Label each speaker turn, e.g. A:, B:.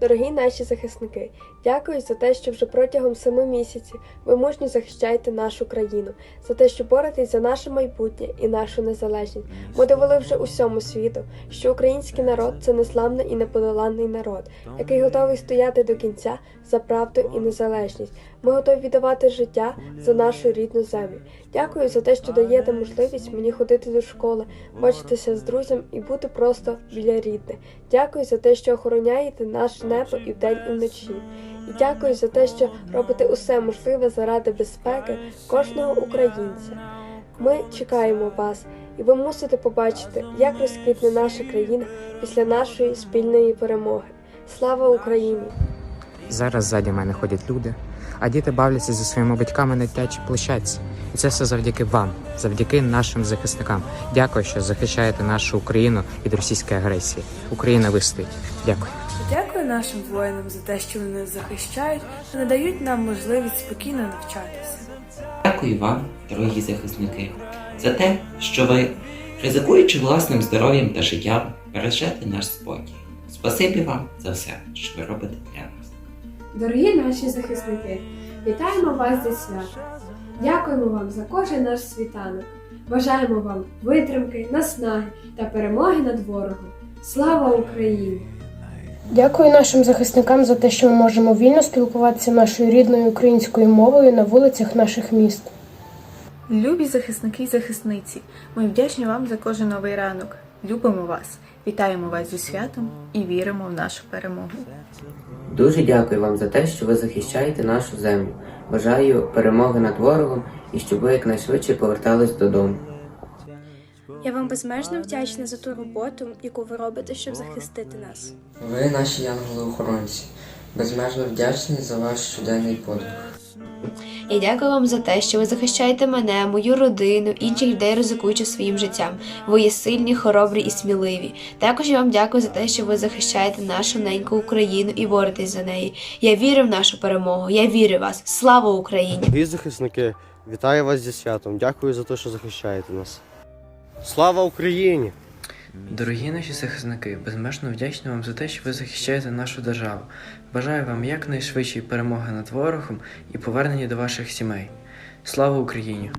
A: Дорогі наші захисники, дякую за те, що вже протягом семи місяців ви мужньо захищаєте нашу країну, за те, що боретесь за наше майбутнє і нашу незалежність. Ми довели вже усьому світу, що український народ це незламний і неподоланний народ, який готовий стояти до кінця за правду і незалежність. Ми готові віддавати життя за нашу рідну землю. Дякую за те, що даєте можливість мені ходити до школи, бачитися з друзями і бути просто біля рідних. Дякую за те, що охороняєте наше небо і вдень, і вночі. І дякую за те, що робите усе можливе заради безпеки кожного українця. Ми чекаємо вас, і ви мусите побачити, як розквітне наша країна після нашої спільної перемоги. Слава Україні!
B: Зараз ззаді мене ходять люди, а діти бавляться зі своїми батьками на дитячій площадці. І це все завдяки вам, завдяки нашим захисникам. Дякую, що захищаєте нашу Україну від російської агресії. Україна вистоїть. Дякую.
C: Дякую нашим воїнам за те, що вони нас захищають та надають нам можливість спокійно навчатися.
D: Дякую вам, дорогі захисники, за те, що ви, ризикуючи власним здоров'ям та життям, бережете наш спокій. Спасибі вам за все, що ви робите для нас.
E: Дорогі наші захисники, вітаємо вас зі святом. Дякуємо вам за кожен наш світанок. Бажаємо вам витримки, наснаги та перемоги над ворогом. Слава Україні!
F: Дякую нашим захисникам за те, що ми можемо вільно спілкуватися нашою рідною українською мовою на вулицях наших міст.
C: Любі захисники і захисниці, ми вдячні вам за кожен новий ранок. Любимо вас, вітаємо вас зі святом і віримо в нашу перемогу.
G: Дуже дякую вам за те, що ви захищаєте нашу землю. Бажаю перемоги над ворогом і щоб ви якнайшвидше повертались додому.
H: Я вам безмежно вдячна за ту роботу, яку ви робите, щоб захистити нас.
I: Ви наші янголи-охоронці. Безмежно вдячні за ваш щоденний подвиг.
J: Я дякую вам за те, що ви захищаєте мене, мою родину, інших людей, ризикуючи своїм життям. Ви є сильні, хоробрі і сміливі. Також я вам дякую за те, що ви захищаєте нашу неньку Україну і боретесь за неї. Я вірю в нашу перемогу. Я вірю в вас. Слава Україні!
K: Дорогі захисники, вітаю вас зі святом. Дякую за те, що захищаєте нас. Слава Україні!
L: Дорогі наші захисники, безмежно вдячні вам за те, що ви захищаєте нашу державу. Бажаю вам якнайшвидшої перемоги над ворогом і повернення до ваших сімей. Слава Україні!